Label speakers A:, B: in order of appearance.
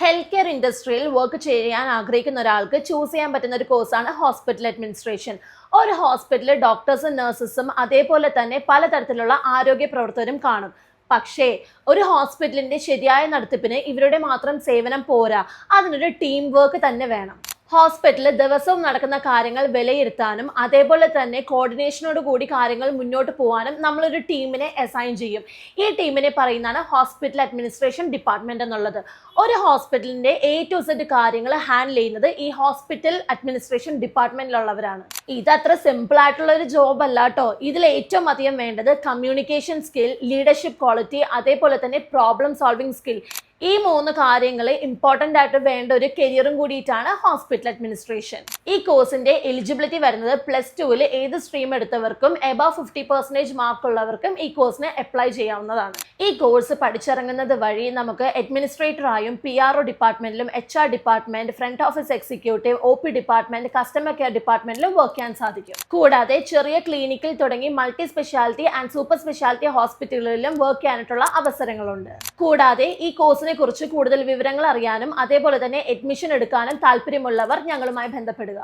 A: Health care ഇൻഡസ്ട്രിയിൽ work ചെയ്യാൻ ആഗ്രഹിക്കുന്ന ഒരാൾക്ക് ചൂസ് ചെയ്യാൻ പറ്റുന്ന ഒരു കോഴ്സാണ് ഹോസ്പിറ്റൽ അഡ്മിനിസ്ട്രേഷൻ ഒരു ഹോസ്പിറ്റലിൽ ഡോക്ടേഴ്സും നഴ്സസും അതേപോലെ തന്നെ പലതരത്തിലുള്ള ആരോഗ്യ പ്രവർത്തകരും കാണും. പക്ഷേ ഒരു ഹോസ്പിറ്റലിന്റെ ശരിയായ നടത്തിപ്പിന് ഇവരുടെ മാത്രം സേവനം പോരാ. അതിനൊരു ടീം വർക്ക് തന്നെ വേണം. ഹോസ്പിറ്റലിൽ ദിവസവും നടക്കുന്ന കാര്യങ്ങൾ വിലയിരുത്താനും അതേപോലെ തന്നെ കോർഡിനേഷനോട് കൂടി കാര്യങ്ങൾ മുന്നോട്ട് പോകാനും നമ്മളൊരു ടീമിനെ അസൈൻ ചെയ്യും. ഈ ടീമിനെ പറയുന്നതാണ് ഹോസ്പിറ്റൽ അഡ്മിനിസ്ട്രേഷൻ ഡിപ്പാർട്ട്മെന്റ് എന്നുള്ളത്. ഒരു ഹോസ്പിറ്റലിന്റെ എ ടു സെഡ് കാര്യങ്ങൾ ഹാൻഡിൽ ചെയ്യുന്നത് ഈ ഹോസ്പിറ്റൽ അഡ്മിനിസ്ട്രേഷൻ ഡിപ്പാർട്ട്മെന്റിലുള്ളവരാണ് ഇത് അത്ര സിമ്പിൾ ആയിട്ടുള്ള ഒരു ജോബ് അല്ല കേട്ടോ ഇതിൽ ഏറ്റവും അധികം വേണ്ടത് കമ്മ്യൂണിക്കേഷൻ സ്കിൽ ലീഡർഷിപ്പ് ക്വാളിറ്റി അതേപോലെ തന്നെ പ്രോബ്ലം സോൾവിംഗ് സ്കിൽ ഈ മൂന്ന് കാര്യങ്ങളെ ഇമ്പോർട്ടന്റ് ആയിട്ട് വേണ്ട ഒരു കരിയറും കൂടിയിട്ടാണ് ഹോസ്പിറ്റൽ അഡ്മിനിസ്ട്രേഷൻ ഈ കോഴ്സിന്റെ എലിജിബിലിറ്റി വരുന്നത് പ്ലസ് ടുവിൽ ഏത് സ്ട്രീം എടുത്തവർക്കും എബവ് ഫിഫ്റ്റി പെർസെന്റേജ് മാർക്ക് ഉള്ളവർക്കും ഈ കോഴ്സിന് അപ്ലൈ ചെയ്യാവുന്നതാണ്. ഈ കോഴ്സ് പഠിച്ചിറങ്ങുന്നത് വഴി നമുക്ക് അഡ്മിനിസ്ട്രേറ്റർ ആയും P R O ഡിപ്പാർട്ട്മെന്റിലും H R department front office executive O P department customer care ഡിപ്പാർട്ട്മെന്റിലും work ചെയ്യാൻ സാധിക്കും. കൂടാതെ ചെറിയ ക്ലിനിക്കിൽ തുടങ്ങി multi speciality and super speciality ഹോസ്പിറ്റലുകളിലും work ചെയ്യാനായിട്ടുള്ള അവസരങ്ങളുണ്ട്. കൂടാതെ ഈ കോഴ്സിനെ കുറിച്ച് കൂടുതൽ വിവരങ്ങൾ അറിയാനും അതേപോലെ തന്നെ അഡ്മിഷൻ എടുക്കാനും താല്പര്യമുള്ളവർ ഞങ്ങളുമായി ബന്ധപ്പെടുക.